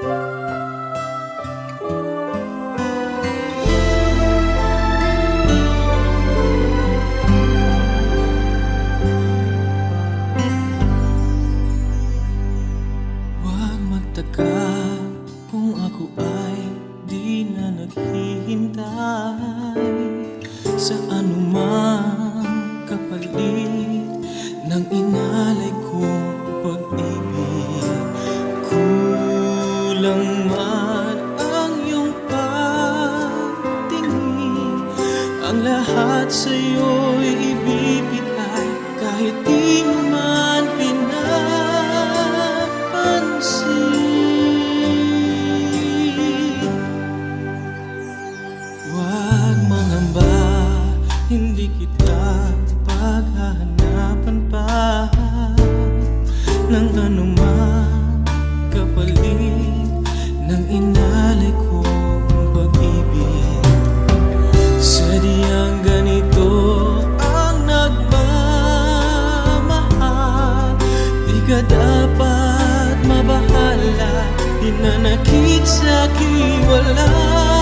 Huwag Ang lahat sa'yo'y ibibigay kahit di mo man pinapansin. Huwag mangamba, hindi kita paghahanapan pa. Ng anumang ka dapat mabahala. Hinanakit sa'kin wala wala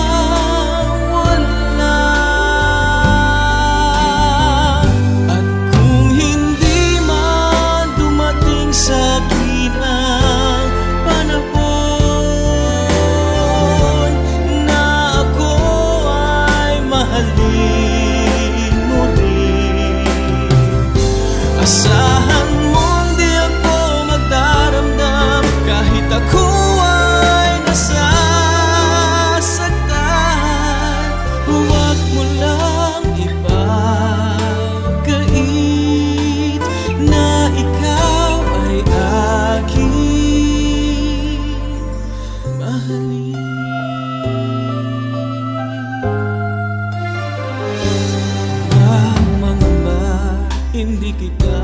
hindi kita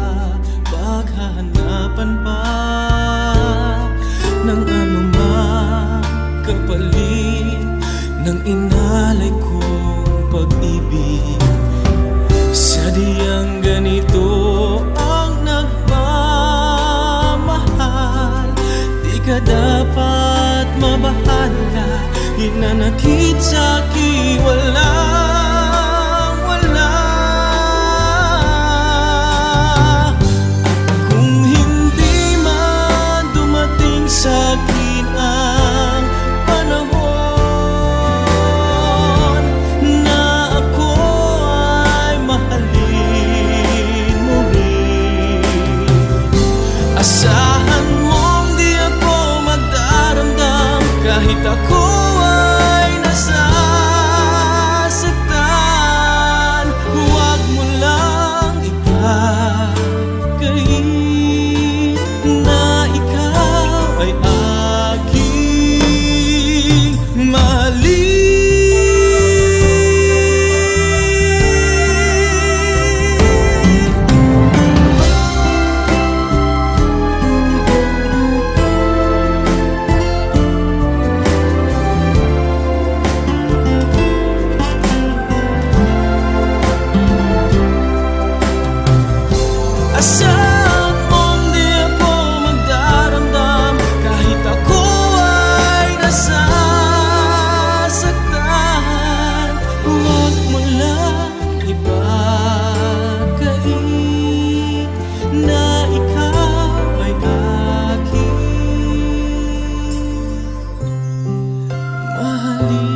paghahanapan pa? Ng anumang kapalit ng inalay kong pag-ibig ganito ang nagmamahal. Di ka dapat mabahala Hinanakit sa'kin wala wala. Kung hindi man dumating sa'kin ang panahon Na ako ay mahalin mo rin Asahan mong di ako magdaramdam Kahit ako Italy.